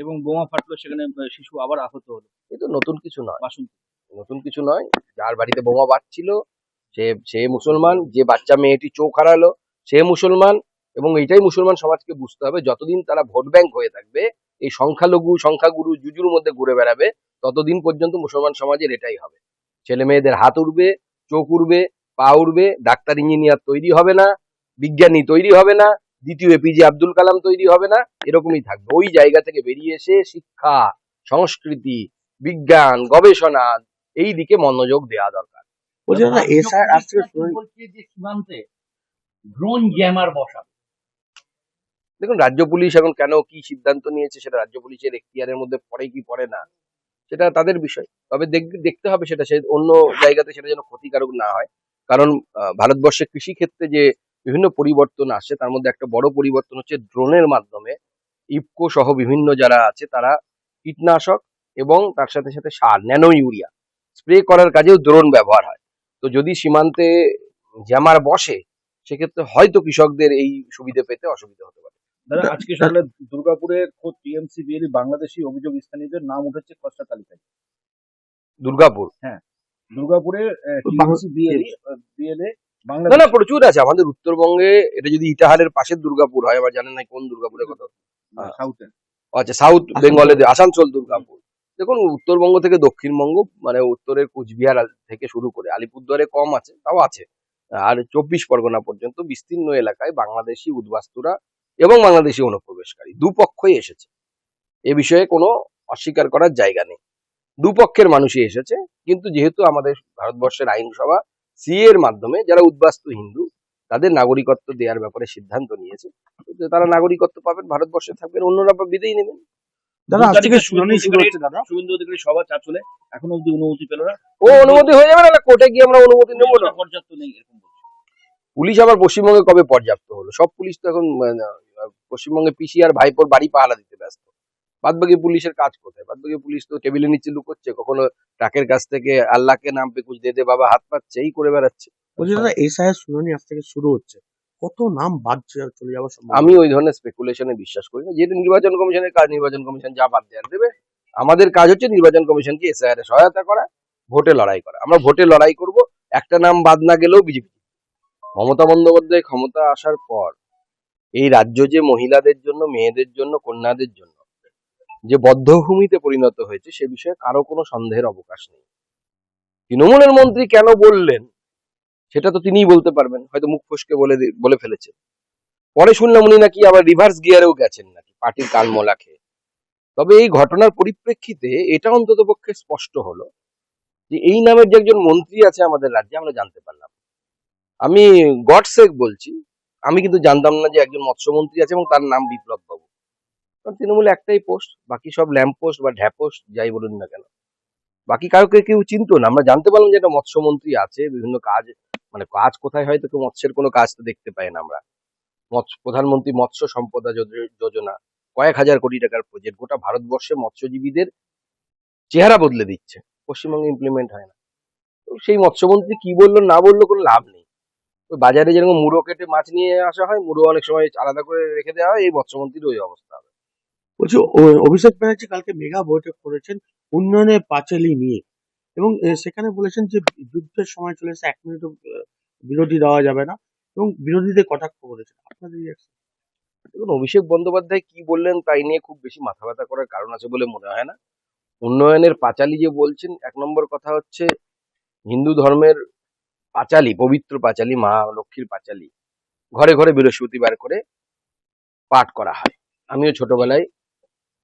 এবং বোমা ফাটলো সেখানে শিশু আবার আহত হলো। এ তো নতুন কিছু নয়। বাসন্তী। নতুন কিছু নয়। যার বাড়িতে বোমা বাজছিল সে সে মুসলমান যে বাচ্চা মেয়েটি চোখ হারালো সে মুসলমান এবং এটাই মুসলমান সমাজকে বুঝতে হবে। যতদিন তারা ভোট ব্যাংক হয়ে থাকবে এই সংখ্যালঘু সংখ্যাগুরু জুজুর মধ্যে ঘুরে বেড়াবে ততদিন পর্যন্ত মুসলমান সমাজের এটাই হবে। ছেলে মেয়েদের হাত উঠবে চোখ উঠবে পা উঠবে ডাক্তার ইঞ্জিনিয়ার তৈরি হবে না বিজ্ঞানী তৈরি হবে না দ্বিতীয় এপিজে আব্দুল কালাম তৈরি হবে না এরকমই থাকবে। ওই জায়গা থেকে বেরিয়ে এসে শিক্ষা সংস্কৃতি বিজ্ঞান গবেষণা এই দিকে মনোযোগ দেওয়া দরকার। ড্রোন জ্যামার দেখুন রাজ্য পুলিশ এখন কেন কি সিদ্ধান্ত নিয়েছে সেটা রাজ্য পুলিশের এখতিয়ারের মধ্যে পড়ে কি পড়ে না সেটা তাদের বিষয়। তবে দেখ- দেখতে হবে সেটা সে অন্য জায়গাতে সেটা যেন ক্ষতিকারক না হয়। কারণ আহ, ভারতবর্ষের কৃষি ক্ষেত্রে যে বিভিন্ন পরিবর্তন আসছে। তার মধ্যে একটা বড় পরিবর্তন হচ্ছে ড্রোনের মাধ্যমে ইফকো সহ বিভিন্ন যারা আছে তারা কীটনাশক এবং তার সাথে সাথে সার ন্যানো ইউরিয়া স্প্রে করার কাজেও ড্রোন ব্যবহার হয়। তো যদি সীমান্তে জ্যামার বসে সেক্ষেত্রে হয়তো কৃষকদের এই সুবিধা পেতে অসুবিধা হতে পারে। দাদা আজকে সকালে দুর্গাপুরে খোদ টিএমসি বিএলই বাংলাদেশি অভিযোগ স্থানীয়দের নাম উঠেছে খসড়া তালিকায়। দুর্গাপুর? হ্যাঁ দুর্গাপুরে টিএমসি বিএলই বিএলএ না না প্রচুর আছে। আমাদের উত্তরবঙ্গে এটা যদি ইটাহারের পাশের দুর্গাপুর হয় আবার জানেন না কোন দুর্গাপুরের কথা? সাউথে আচ্ছা সাউথ বেঙ্গলে আসানসোল দুর্গাপুর। দেখুন উত্তরবঙ্গ থেকে দক্ষিণবঙ্গ মানে উত্তরের কুচবিহার থেকে শুরু করে আলিপুরদুয়ারে কম আছে তাও আছে। আর চব্বিশ পরগনা পর্যন্ত বিস্তীর্ণ এলাকায় বাংলাদেশি উদ্বাস্তুরা এবং বাংলাদেশি অনুপ্রবেশকারী দুপক্ষই এসেছে। এ বিষয়ে কোনো অস্বীকার করার জায়গা নেই। দুপক্ষের মানুষই এসেছে কিন্তু যেহেতু আমাদের ভারতবর্ষের আইনসভা সি এর মাধ্যমে যারা উদ্বাস্তু হিন্দু তাদের নাগরিকত্ব দেওয়ার ব্যাপারে সিদ্ধান্ত নিয়েছে। তারা নাগরিকত্ব পাবেন ভারতবর্ষে থাকবেন অন্যরা বিদেই নেবেন। সভা এখনও অব্দি অনুমতি পেল না। ও অনুমতি হয়ে যাবে না কোর্টে গিয়ে আমরা অনুমতি নেব না। পর্যাপ্ত নেই এরকম পুলিশ আবার পশ্চিমবঙ্গে কবে পর্যাপ্ত হলো? সব পুলিশ তো এখন পশ্চিমবঙ্গে পিসি আর ভাইপোর বাড়ি পাহারা দিতে ব্যস্ত। বাদ বাকি পুলিশের কাজ কোথায়? বাদ বাকি পুলিশ তো টেবিলের নিচে লুকোচ্ছে কখনো ট্রাকের কাছ থেকে আল্লাহকে নাম পে কুছ দে বাবা হাত পাচ্ছে এই করে বেড়াচ্ছে। বলছি দাদা এসআই শুনানি আজ থেকে শুরু হচ্ছে। কত নাম বাদ চলে- যাওয়ার সম্ভব? আমি ওই ধরনের স্পেকুলেশনে বিশ্বাস করি না। নির্বাচন কমিশনের কাজ নির্বাচন কমিশন যা বাদ দেওয়ার দেবে। আমাদের কাজ হচ্ছে নির্বাচন কমিশনকে এসআইআর এ সহায়তা করা ভোটে লড়াই করা। আমরা ভোটে লড়াই করব একটা নাম বাদ না গেলেও বিজেপি মমতা বন্দ্যোপাধ্যায় ক্ষমতা আসার পর এই রাজ্য যে মহিলাদের জন্য মেয়েদের জন্য কন্যাদের জন্য যে বদ্ধভূমিতে পরিণত হয়েছে সে বিষয়ে কারও কোনো সন্দেহের অবকাশ নেই। তৃণমূলের মন্ত্রী কেন বললেন, সেটা তো তিনিই বলতে পারবেন, হয়তো মুখ ফসকে বলে বলে ফেলেছেন। পরে শুনলাম উনি নাকি আবার রিভার্স গিয়ারেও গেছেন নাকি, পার্টির কানমোলা খেয়ে। তবে এই ঘটনার পরিপ্রেক্ষিতে এটা অন্তত পক্ষে স্পষ্ট হলো যে এই নামের যে একজন মন্ত্রী আছে আমাদের রাজ্যে, আমরা জানতে পারলাম। আমি গডসেক বলছি, আমি কিন্তু জানতাম না যে একজন মৎস্যমন্ত্রী আছে এবং তার নাম বিপ্লব বাবু কারণ তৃণমূলে একটাই পোস্ট, বাকি সব ল্যাম্প পোস্ট বা ঢ্যাপ পোস্ট, যাই বলুন না কেন। বাকি কাউকে কেউ চিনতো না, আমরা জানতে পারলাম যে একটা মৎস্যমন্ত্রী আছে, বিভিন্ন কাজ মানে কাজ কোথায় হয় তো কেউ মৎস্যের কোনো কাজ তো দেখতে পাই না আমরা। মৎস্য, প্রধানমন্ত্রী মৎস্য সম্পদা যোজ- যোজনা, কয়েক হাজার কোটি টাকার প্রজেক্ট গোটা ভারতবর্ষে মৎস্যজীবীদের চেহারা বদলে দিচ্ছে, পশ্চিমবঙ্গে ইমপ্লিমেন্ট হয় না। তো সেই মৎস্যমন্ত্রী কি বলল, না বলল কোনো লাভ নেই। ওই বাজারে যেরকম মুড়ো কেটে মাছ নিয়ে আসা হয়, মুড়ো অনেক সময় আলাদা করে রেখে দেওয়া হয়, এই মৎস্যমন্ত্রীর ওই অবস্থা হবে। বলছি অভিষেক ব্যানার্জি কালকে মেগা বৈঠক করেছেন উন্নয়নের পাঁচালি নিয়ে। এবং সেখানে বলেছেন যে যুদ্ধের সময় চলে এসে এক মিনিটও বিরোধী দেওয়া যাবে না এবং বিরোধীদের কটাক্ষ করেছেন। আপনাদের দেখুন, অভিষেক বন্দ্যোপাধ্যায় কি বললেন তাই নিয়ে খুব বেশি মাথা ব্যথা করার কারণ আছে বলে মনে হয় না। উন্নয়নের পাঁচালী যে বলছেন, এক নম্বর কথা হচ্ছে হিন্দু ধর্মের পাঁচালী, পবিত্র পাঁচালী, মা লক্ষ্মীর পাঁচালী। ঘরে ঘরে বৃহস্পতিবার করে পাঠ করা হয়। আমিও ছোটবেলায়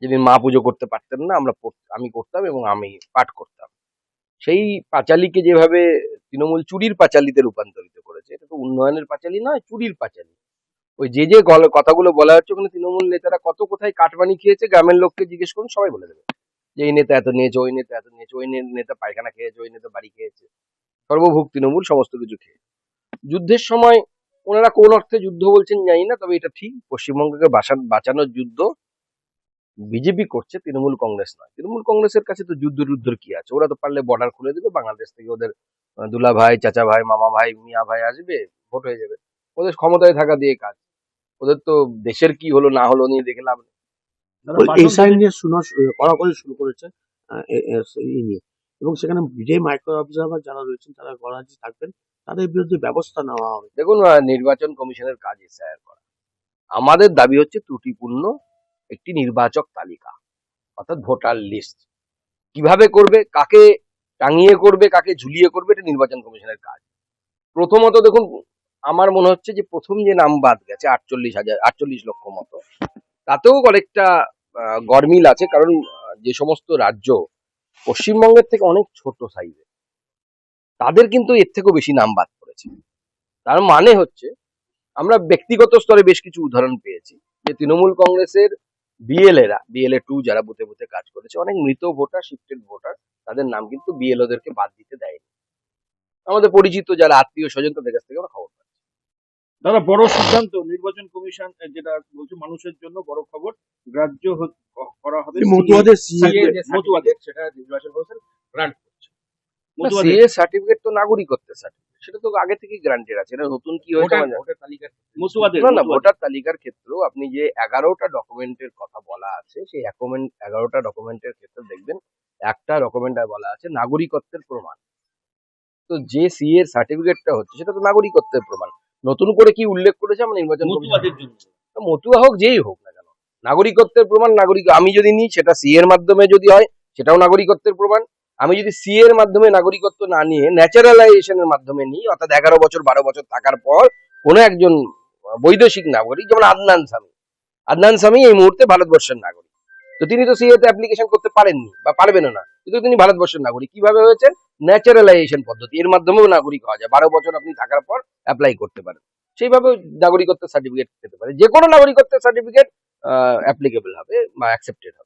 যেদিন মা পুজো করতে পারতেন না, আমরা আমি করতাম এবং আমি পাঠ করতাম। সেই পাঁচালীকে যেভাবে তৃণমূল চুরির পাঁচালীতে রূপান্তরিত করেছে, এটা তো উন্নয়নের পাঁচালী নয়, চুরির পাঁচালী। ওই যে যে গল- কথাগুলো বলা হচ্ছে ওখানে তৃণমূল নেতারা কত কোথায় কাটবানি খেয়েছে, গ্রামের লোককে জিজ্ঞেস করুন, সবাই বলে দেবে। যে এই নেতা এত নিয়েছে ওই নেতা এত নিয়েছে ওই নেতা পায়খানা খেয়েছে, ওই নেতা বাড়ি খেয়েছে। সর্বভোগ তৃণমূল, সমস্ত কিছু খেয়ে। যুদ্ধের সময় ওনারা কোন অর্থে যুদ্ধ বলছেন জানি না, তবে এটা ঠিক, পশ্চিমবঙ্গকে বাঁচান- বাঁচানোর যুদ্ধ বিজেপি করছে তৃণমূল কংগ্রেস নয়। তৃণমূল কংগ্রেসের কাছে তো যুদ্ধ যুদ্ধর কি আছে? ওরা তো পারলে বর্ডার খুলে দেবে বাংলাদেশ থেকে ওদের দুলা ভাই চাচা ভাই মামা ভাই মিয়া ভাই আসবে ভোট হয়ে যাবে। ওদের ক্ষমতায় থাকা দিয়ে কাজ। ওদের তো দেশের কি হলো না হলো নিয়ে দেখে লাভ নেই। দাদা, ওই বাসন্তী এসআই নিয়ে শুনো কড়াকড়ি শুরু করেছে এবং সেখানে যে মাইক্রো অবজারভার যারা রয়েছেন তারা গণরাজ্যে থাকবেন তাদের বিরুদ্ধে ব্যবস্থা নেওয়া হবে। দেখুন নির্বাচন কমিশনের কাজ এসআইআর করা। আমাদের দাবি হচ্ছে ত্রুটিপূর্ণ একটি নির্বাচক তালিকা, অর্থাৎ ভোটার লিস্ট কীভাবে করবে, কাকে টাঙিয়ে করবে, কাকে ঝুলিয়ে করবে, এটা নির্বাচন কমিশনের কাজ। প্রথমত দেখুন, আমার মনে হচ্ছে যে প্রথম যে নাম বাদ গেছে, আটচল্লিশ হাজার, আটচল্লিশ লক্ষ মতো, তাতেও অনেকটা গরমিল আছে, কারণ যে সমস্ত রাজ্য পশ্চিমবঙ্গের থেকে অনেক ছোট সাইজের তাদের কিন্তু এর থেকেও বেশি নাম বাদ পড়েছে। তার মানে হচ্ছে, আমরা ব্যক্তিগত স্তরে বেশ কিছু উদাহরণ পেয়েছি, যে তৃণমূল কংগ্রেসের বিএলএরা বিএলএ টু যারা বুথে বুথে কাজ করেছে অনেক মৃত ভোটার শিফটেড ভোটার তাদের নাম কিন্তু বিএলওদেরকে বাদ দিতে দেয়নি। আমাদের পরিচিত যারা আত্মীয় স্বজন তাদের কাছ থেকে আমরা খবর পাই দাদা বড় সিদ্ধান্ত নির্বাচন কমিশন যেটা বলছে মানুষের জন্য বড় খবর গ্রাহ্য করা হবে। মতুয়াদের মতুয়াদের সেটা নির্বাচন কমিশন গ্রান্ট করছে। মতুয়াদের সিএ সার্টিফিকেট তো নাগরিকত্বের সার্টিফিকেট সেটা তো আগে থেকেই গ্রান্টেড আছে। এটা নতুন কি হয়েছে ভোটার ভোটার তালিকার না না ভোটার তালিকার ক্ষেত্রেও আপনি যে এগারোটা ডকুমেন্টের কথা বলা আছে সেই এগারোটা ডকুমেন্টের ক্ষেত্রে দেখবেন একটা ডকুমেন্টে বলা আছে নাগরিকত্বের প্রমাণ। তো যে সি এর সার্টিফিকেটটা হচ্ছে সেটা তো নাগরিকত্বের প্রমাণ। নতুন করে কি উল্লেখ করেছে আমরা নির্বাচন মতুয়া হোক যেই হোক না কেন। নাগরিকত্বের প্রমাণ নাগরিক আমি যদি নিই সেটা সি এর মাধ্যমে যদি হয় সেটাও নাগরিকত্বের প্রমাণ। আমি যদি সি এর মাধ্যমে নাগরিকত্ব না নিয়ে ন্যাচারালাইজেশনের মাধ্যমে নিই, অর্থাৎ এগারো বছর, বারো বছর থাকার পর কোনো একজন বৈদেশিক নাগরিক, যেমন আদনান স্বামী আদনান স্বামী এই মুহূর্তে ভারতবর্ষের নাগরিক। তো তিনি তো সিএ তে অ্যাপ্লিকেশন করতে পারেননি বা পারবেনও না, কিন্তু তিনি ভারতবর্ষের নাগরিক। কীভাবে হয়েছে? ন্যাচারালাইজেশন পদ্ধতি, এর মাধ্যমেও নাগরিক হওয়া যায়। বারো বছর আপনি থাকার পর অ্যাপ্লাই করতে পারেন। সেইভাবে নাগরিকত্বের সার্টিফিকেট পেতে পারে। যে কোনো নাগরিকত্বের সার্টিফিকেট অ্যাপ্লিকেবল হবে বা অ্যাকসেপ্টেড হবে।